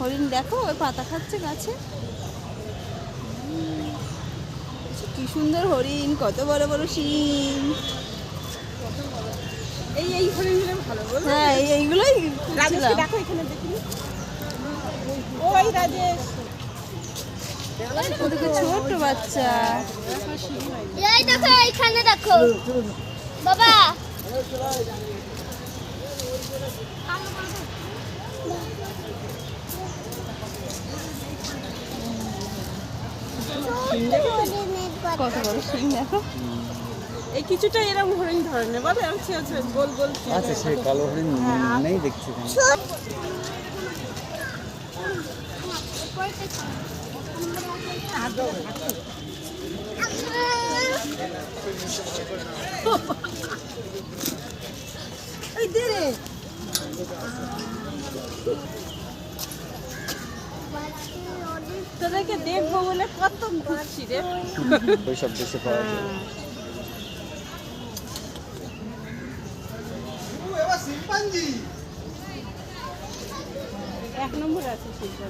হরিণ দেখো ওই পাতা খাচ্ছে গাছে। কি সুন্দর হরিণ কত বড় বড় শিং। এই এই হরিণগুলো ভালো হ্যাঁ এই- এইগুলোই দেখো এখানে দেখিনি? ওই রাজেশ। ওদিকে ছোট বাচ্চা। এই দেখো এখানে দেখো। বাবা। কত বড় শিং দেখো। এই কিছুটা এরকম হরিণ ধরনের। বলো আছে আছে গোল গোল কি আচ্ছা সে কালো হরিণ নেই দেখছি এখানে। এই দে রে। তোদেরকে দেখব বলে কত ঘুরছি রে। ওইসব দেশে পাওয়া যায়। এক নম্বর আছে সেইটা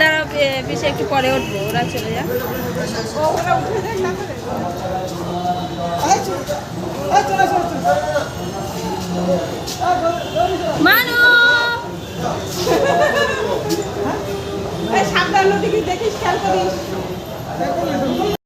দাঁড়াও বেশি একটু পরে উঠবো, ওরা চলে যা ও ওরা উঠে দেখ না করে মানু দেখিস, খেয়াল করিস।